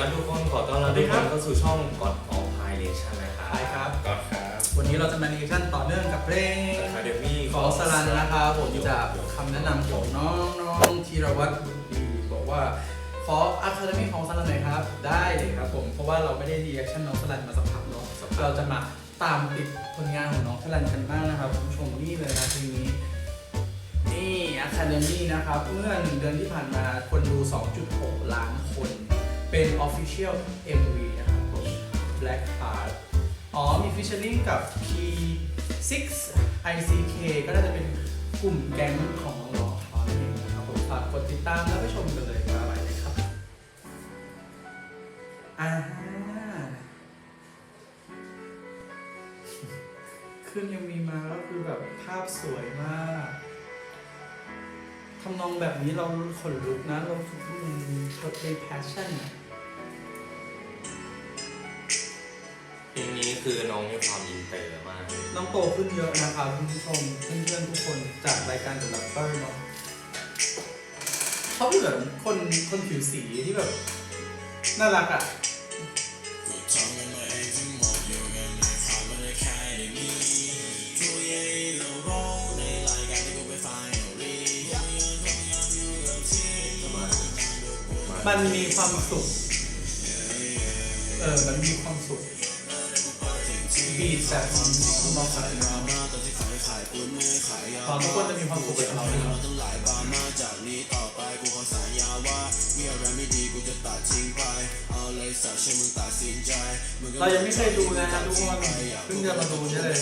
ครับทุกคนขอต้อนรับทุกคนเข้าสู่ช่อง God of Pilation นะครับใช่ครับก็ครับวันนี้เราจะมาเนชั่นต่อเนื่องกับเพลง Academy ของสลันนะครับผมจากคำแนะนำของน้องน้องธีรวัตรบุญดีบอกว่าขออะคาเดมี่ของสลันหน่อยครับ ได้เลยครับผมเพราะว่าเราไม่ได้รีแอคชั่นน้องสลันมาสักพักเนาะเราจะมาตามติดผลงานของน้องสลันกันบ้างนะครับคุณผู้ชมนี่เลยนะทีนี้นี่อะคาเดมี่นะครับเมื่อหนึ่งเดือนที่ผ่านมาคน Official MV นะครับผม Black Heart อ๋อ มีฟิชเชอร์ลิงกับ P6 ICK ก็น่าจะเป็นกลุ่มแก๊งของน้องๆเขาเองนะครับผมฝากกดติดตามแล้วไปชมกันเลยว่าอะไรเลยครับอ่าขึ้นยังมีมาก็คือแบบภาพสวยมากทำนองแบบนี้เราขนลุกนะ เราฝึกมันชดใน passion อะ คือน้องมีความอินเตอร์มาก น้องโตขึ้นเยอะนะครับคุณผู้ชมเพื่อนๆทุกคนจากรายการ The Rapper เนาะเขาเป็นแบบคนคนผิวสีที่แบบ น่ารักอะมันมีความสุข เออ มันมีความสุข บีดแบบของน้องสายมาตอนทุกคนจะมีความสุขกับเราเลยเนาะเรายังไม่เคยดูนะครับทุกคนเพิ่งจะมาดูนี่เลย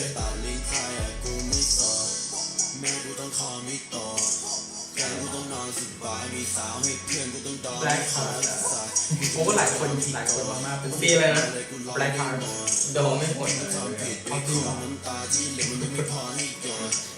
แบล็คฮาร์ด โอ้หลายคนหลายคนมากๆเป็นปีอะไรนะแบล็คฮาร์ดโดนไม่หมดเอาจริง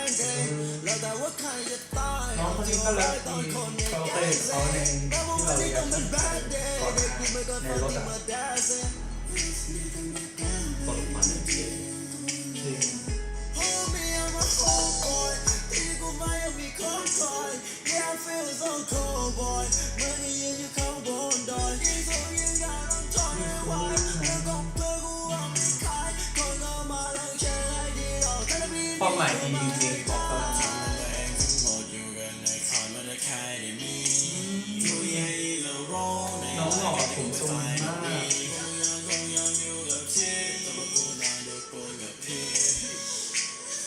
ถอ่ะ คนควันเทียน จ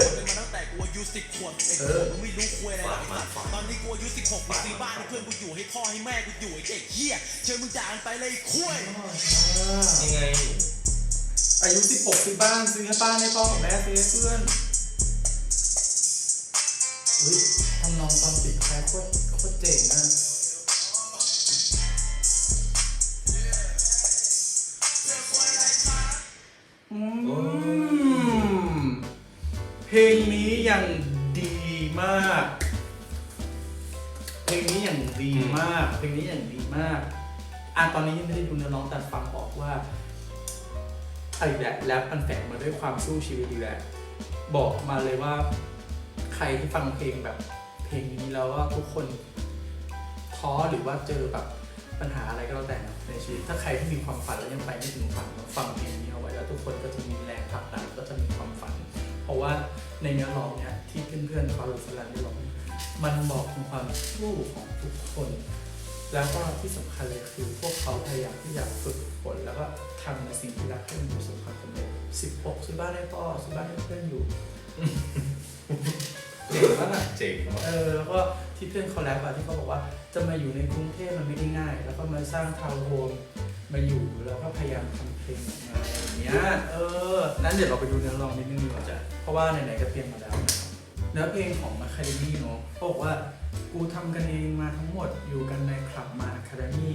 เออเป็นมาตั้งแต่กูอายุสิบขวบไอ้เอกูอมึงไม่รู้คุยอะไรหรอกฝากมาตอนนี้กูอายุสิบหกกูซื้อบ้านให้เพื่อนกูอยู่ให้พ่อให้แม่กูอยู่ไอ้เด็กเหี้ยเชิญมึงด่ากันไปเลยไอ้คุยยังไง อายุ 16ซื้อบ้านซื้อให้ป้าให้พ่อกับแม่ซื้อให้เพื่อนอุ้ยทำนองตอนปิดท้ายโคตรโคตรเจ๋งอะ ดีมากเพลงนี้อย่างดีมากอะตอนนี้ยังไม่ได้ดูเนื้อร้องแต่ฟังออกว่าไอ้แหละแรปมันแฝงมาด้วยความสู้ชีวิตดีแหละบอกมาเลยว่า ใครที่ฟังเพลงแบบ เพลงนี้แล้วว่าทุกคนท้อหรือว่าเจอแบบปัญหาอะไรก็แล้วแต่นะในชีวิตถ้าใครที่มีความฝันแล้วยังไปไม่ถึงฝันฟังเพลงนี้เอาไว้แล้วทุกคนก็จะมีแรงผลักดันก็จะมีความฝัน เพราะว่าในเนื้อร้องเนี่ยที่เพื่อนๆเขาหรือสลันได้ร้อง มันบอกถึงความสู้ของทุกคน แล้วก็ที่สำคัญเลยคือพวกเขาพยายามที่จะฝึกฝนแล้วก็ทำในสิ่งที่รักให้มันประสบความสำเร็จ16ซื้อบ้านให้พ่อซื้อบ้านให้เพื่อนอยู่เจ๋งมากอะเจ๋งมากเออแล้วก็ที่เพื่อนเขาแรปอะที่เขาบอกว่าจะมาอยู่ในกรุงเทพมันไม่ได้ง่าย แล้วก็มาสร้างทาวน์โฮมมาอยู่แล้วก็พยายามทำเพลงออกมาอะไรอย่างเงี้ยเออนั้นเดี๋ยวเราไปดูเนื้อร้องนิดนึงดีกว่าจ้ะเพราะว่าไหนๆก็เตรียมมาแล้วนะครับ เนื้อเพลงของ Academy เนาะเขาบอกว่ากูทำกันเองมาทั้งหมดอยู่กันในคลับมา Academy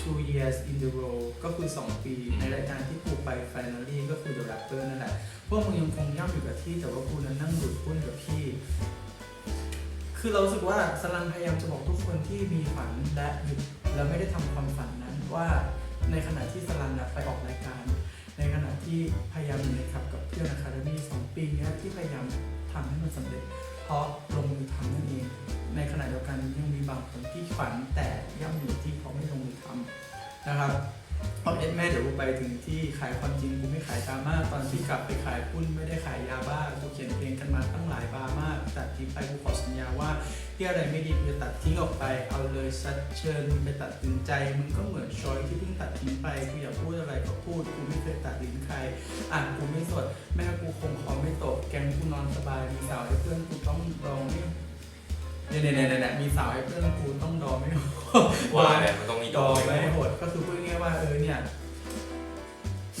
two years in the row ก็คือ 2 ปี ในรายการที่กูไป finally ก็คือ The Rapper นั่นแหละ พวกมึงยังคงย่ำอยู่กับที่ แต่ว่ากูนั้นนั่งดูดหุ้นกับพี่ คือเราสึกว่าสลันพยายามจะบอกทุกคนที่มีฝันและหยุดและไม่ได้ทำความฝันนั้นว่าในขณะที่สลันนะไปออกรายการ ในขณะที่พยายามอยู่ในขับกับ ปีนี้ที่พยายามทำให้มันสำเร็จ เพราะลงมือทำนั่นเอง ในขณะเดียวกันยังมีบางคนที่ฝันแต่ย่ำอยู่ที่เขาไม่ลงมือทำนะครับ เอ็ดแม่เดี๋ยวกูไปถึงที่ขายความจริงกูไม่ขายดรามาตอนที่กลับไปขายหุ้นไม่ได้ขายยาบ้ากูเขียนเพลงกันมาตั้งหลายบามากแต่ที่ไปกูขอสัญญาว่าที่อะไรไม่ดีกูจะตัดทิ้งออกไปเอาเลยชัดเชิญมึงไปตัดสินใจมึงก็เหมือนชอยที่เพิ่งตัดทิ้งไปกูอยากพูดอะไรก็พูดกูไม่เคยตัดลิ้นใครอ่านกูไม่สดแม่กูคงคอไม่ตกแกงกูนอนสบายมีสาวให้เพื่อนกูต้องรองไม่ เนี่ยเนี่ยเนี่ยเนี่ยมีสาวให้เพื่อนกูต้องรอไม่ว่าอะไรมันต้องมีดดออกไม่ไหมโหดก็คือพูดง่ายๆว่าเออเนี่ย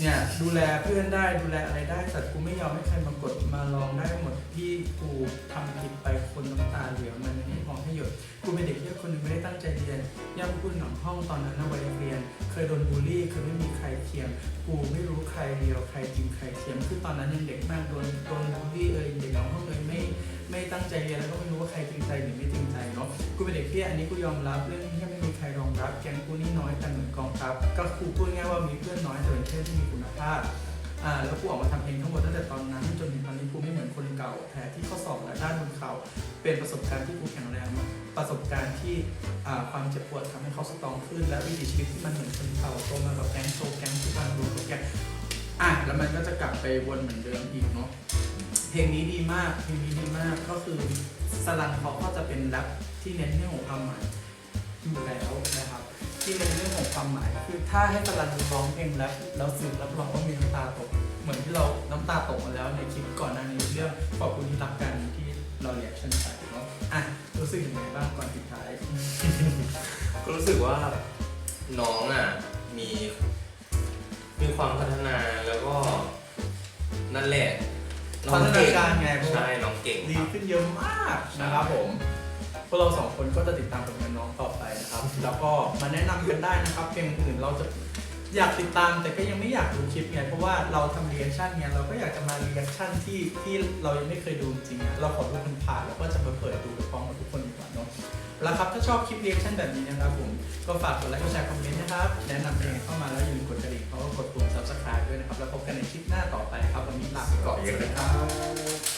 เนี่ยดูแลเพื่อนได้ดูแลอะไรได้แต่กูไม่ยอมให้ใครมากดมาลองได้หมดที่กูทำผิดไปคนน้ำตาเหลือมันไม่มองให้หยดกูเป็นเด็กที่คนหนึงไม่ได้ตั้งใจเรียนย่ำกูหนังห้องตอนนั้นนะวัยเรียน เคยโดนบูลลี่เคยไม่มีใครเทียมกูไม่รู้ใครเดียวใครจริงใครเทียมคือตอนนั้นยังเด็กมากโดนโดนบูลลี่เอ่ยเด็กหลังห้องเลยไม่ ไม่ตั้งใจเรียนแล้วก็ไม่รู้ว่าใครจริงใจหรือไม่จริงใจเนาะกูเป็นเด็กเที่อันนี้กูยอมรับเรื่องนี้ไม่มีใครรองรับแก๊งกูนี่น้อยแต่เหมือนกองทัพก็กูพูดง่ายว่ามีเพื่อนน้อยแต่เป็นเพื่อนที่มีคุณภาพอ่าแล้วกูออกมาทำเองทั้งหมดตั้งแต่ตอนนั้นจนถึงตอนนี้กูไม่เหมือนคนเก่าแท้ที่ข้อสอบและด้านบนเขาเป็นประสบการณ์ที่กูแข็งแรงมาประสบการณ์ที่อ่าความเจ็บปวดทำให้เขาสตรองขึ้น และวิถีชีวิตที่มันเหมือนคนเก่าโตมากับแก๊งโซแก๊งทุกการดูกับแก๊งอะแล้วมันก็จะกลับไปวนเหมือนเดิมอีกเนาะ เพลงนี้ดีมาก เพลงนี้ดีมาก ก็คือสลันเขาก็จะเป็นแรปที่เน้นเรื่องของความหมายอยู่แล้วนะครับ ที่เป็นเรื่องของความหมาย คือถ้าให้ตะลันร้องเพลงแล้วแล้วสื่อรับรองว่ามีน้ำตาตก เหมือนที่เราน้ำตาตกมาแล้วในคลิปก่อนหน้านี้เรื่องขอบคุณที่รักกันที่เราเรียกชันไปเนาะอะรู้สึกยังไงบ้างก่อนปิดท้าย ก็รู้สึกว่าน้องอะมี มีความพัฒนาแล้วก็นั่นแหละ น้องเก่งพัฒนาการไงพวก ใช่น้องเก่งดีครับ ขึ้นเยอะมากนะครับผม พวกเราสองคนก็จะติดตามผลงานน้องต่อไปนะครับ แล้วก็มาแนะนำกันได้นะครับเพลงอื่นเราจะอยากติดตามแต่ก็ยังไม่อยากดูคลิปไงเพราะว่าเราทำเรีแอคชั่นไงเราก็อยากจะมาเรีแอคชั่นที่ที่เรายังไม่เคยดูจริงๆอะเราขอดูมันผ่านแล้วก็จะมาเปิดดูไปพร้อมกับทุกคนดีกว่าเนาะ แล้วครับถ้าชอบคลิปเรีแอคชั่นแบบนี้นะครับผมก็ฝากกดไลค์กดแชร์คอมเมนต์นะครับแนะนำเพลงเข้ามาแล้วอย่าลืมกดกระดิ่งเพราะว่ากดปุ่ม subscribe ด้วยนะครับแล้วพบกันในคลิปหน้าต่อไปครับวันนี้ลาไปก่อนสวัสดีครับ